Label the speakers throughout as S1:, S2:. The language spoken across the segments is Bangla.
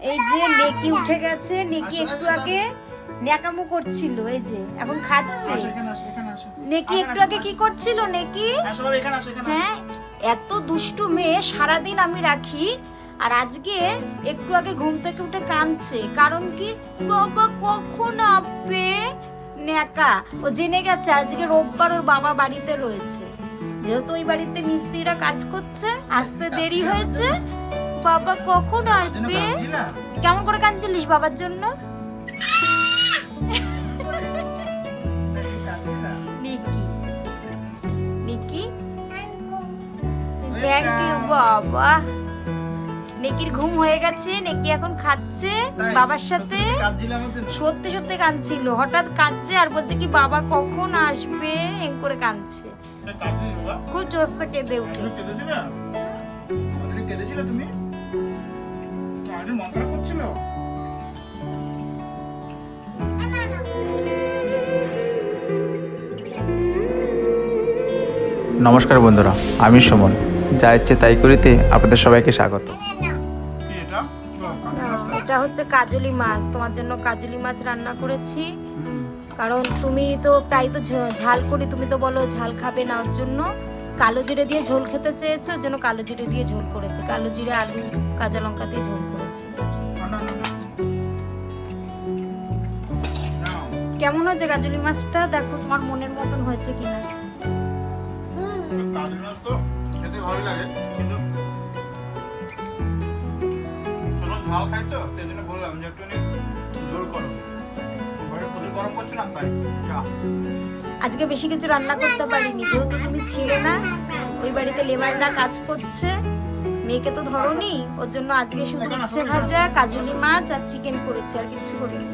S1: এই যে নেকি উঠে গেছে নেকি একটু আগে ন্যাকামো করছিল এই যে এখন খাচ্ছে। নেকি একটু আগে কি করছিল নেকি। হ্যাঁ এত দুষ্টু মেয়ে সারাদিন আমি রাখি আর আজকে একটু আগে ঘুম থেকে উঠে কাঁদছে। কারণ কি? বাবা কখন আপে ন্যাকা ও জেনে গেছে আজকে রোববার ওর বাবা বাড়িতে রয়েছে। যেহেতু ওই বাড়িতে মিস্ত্রিরা কাজ করছে আসতে দেরি হয়েছে বাবা কখন আসবে? কেমন করে কাঁদছিলিস বাবার জন্য? নিকি। নিকি? থ্যাংক ইউ বাবা। নেকির ঘুম হয়ে গেছে নেকি এখন খাচ্ছে বাবার সাথে।
S2: সত্যি?
S1: সত্যি কাঁদছিল হঠাৎ কাঁদছে আর বলছে কি বাবা কখন আসবে? এম করে কাঁদছে? খুব জোরসে কেঁদে উঠেছে?
S2: তুমি? মন খারাপ করছিল?
S3: নমস্কার বন্ধুরা আমি সুমন। যা ইচ্ছে তাই করিতে আপনাদের সবাইকে স্বাগত?
S2: এটা
S1: হচ্ছে কাজলি মাছ। তোমার জন্য কাজলি মাছ রান্না করেছি। কারণ তুমি তো প্রায় তো ঝাল করি তুমি তো বলো ঝাল খাবে না ওর জন্য। কালো জিরে দিয়ে ঝোল খেতে চেয়েছো ওর জন্য কালো জিরে দিয়ে ঝোল করেছি। কালো জিরে আলু কাঁচা লঙ্কা দিয়ে ঝোল করেছি। কেমন হয়েছে গাজলি মাছটা? দেখো তোমার মনের মতন হয়েছে কিনা। আজকে বেশি কিছু রান্না করতে পারিনি যেহেতু তুমি ছিলে না ওই বাড়িতে লেবাররা কাজ করছে। মেয়েকে তো ধরোনি ওর জন্য আজকে শুধু উচ্ছে ভাজা কাজলি মাছ আর চিকেন করেছি আর কিছু করিনি।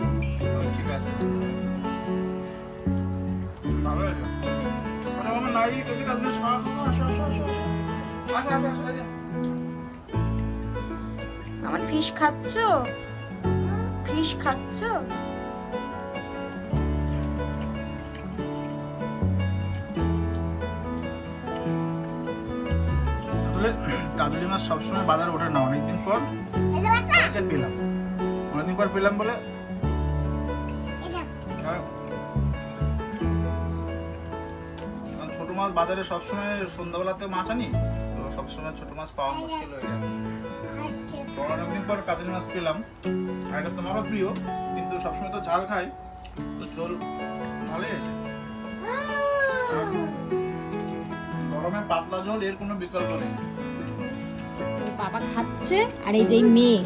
S2: আমার
S1: ফিশ খাচ্ছো? ফিশ খাচ্ছো?
S2: আসলে কাজলি মাছ সবসময় বাজারে ওঠে না। অনেকদিন পর পেলাম। অনেকদিন পর পেলাম বলে কারণ ছোট মাছ বাজারে সবসময় সন্ধ্যাবেলাতে মাছ আনি তো সবসময় ছোট মাছ পাওয়া মুশকিল হয়ে যায়। তো অনেকদিন পর কাজলি মাছ পেলাম। আর এটা তোমারও প্রিয় কিন্তু সবসময় তো ঝাল খাই তো ঝোল ভালোই আছে এর কোনো বিকল্প নেই।
S1: বাবা খাচ্ছে আর এই যে মেয়ে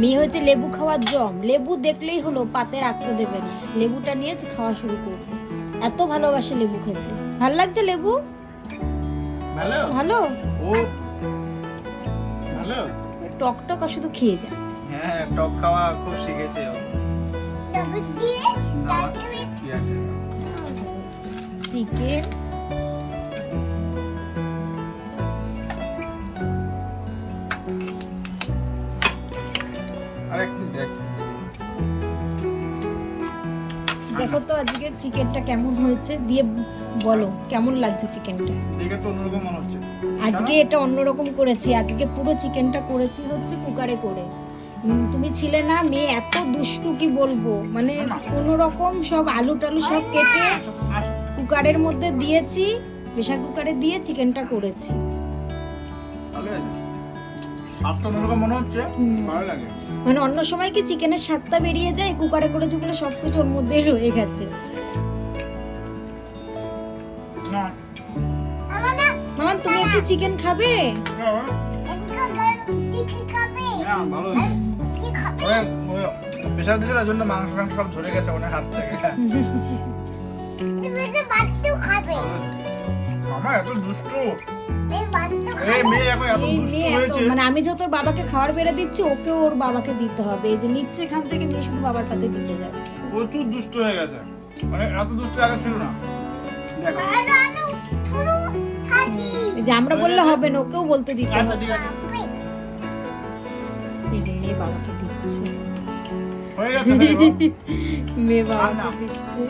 S1: মেয়ে হচ্ছে লেবু খাওয়ার জম। লেবু দেখলেই হলো পাতে রাখতে দেবে। না লেবুটা নিয়ে খাওয়া শুরু করবে। এত ভালোবাসে লেবু খেতে। ভালো লাগছে লেবু?
S2: ভালো?
S1: ভালো?
S2: ও ভালো?
S1: টক টক আর শুধু খেয়ে যা।
S2: হ্যাঁ টক খাওয়া খুব শিখেছে ও।
S1: চিকেন
S2: দেখ।
S1: তো আজকে চিকেনটা কেমন হয়েছে? দিয়ে বলো কেমন লাগছে চিকেনটা
S2: দেখে তো অন্যরকম মনে হচ্ছে।
S1: আজকে এটা অন্যরকম করেছি। আজকে পুরো চিকেনটা করেছি হচ্ছে কুকারে করে। তুমি ছিলে না মেয়ে এত দুষ্টু কি বলব? মানে কোনো রকম সব আলু টালু সব কেটে কুকারের মধ্যে দিয়েছি প্রেশার কুকারে দিয়ে চিকেনটা করেছি।
S2: মনে হচ্ছে ভালো লাগে।
S1: মানে অন্য সময় কি চিকেনের স্বাদটা বেরিয়ে যায়? কুকারে করেছি বলে সবকিছু ওর মধ্যে রয়ে গেছে।
S2: না।
S1: মামা তুমি একটু চিকেন খাবে?
S2: প্রেশার দিয়েছিল জন্য মাংস টাংস সব ঝরে গেছে ওনার হাত থেকে। দুষ্টু এই এত দুষ্টু
S1: যে এত
S2: হয়েছে।
S1: মানে আমি যত ওর বাবাকে খাবার বেড়ে দিচ্ছি ওকেও ওর বাবাকে দিতে হবে। এই যে নিচ্ছে এখান থেকে নিয়ে শুধু বাবার পাতে দিতে যাচ্ছে।
S2: প্রচুর দুষ্ট হয়ে গেছে। মানে এত দুষ্ট আগে ছিল না।
S1: যে আমরা বললে হবে না ওকেও বলতে দিতে
S2: আচ্ছা
S1: হবে। মেয়ে বাবাকে দিচ্ছে।
S2: হয়ে হয়ে।
S1: মেয়ে বাবাকে দিচ্ছে।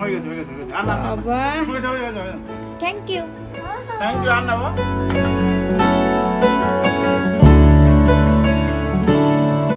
S2: হুম, হয়ে গেছে হয়ে গেছে হয়ে গেছে আর না আর না, আর না।
S1: বাবা
S2: হয়ে গেছে হয়ে গেছে হয়ে গেছে
S1: থ্যাংক ইউ
S2: থ্যাংক ইউ আর না বাবা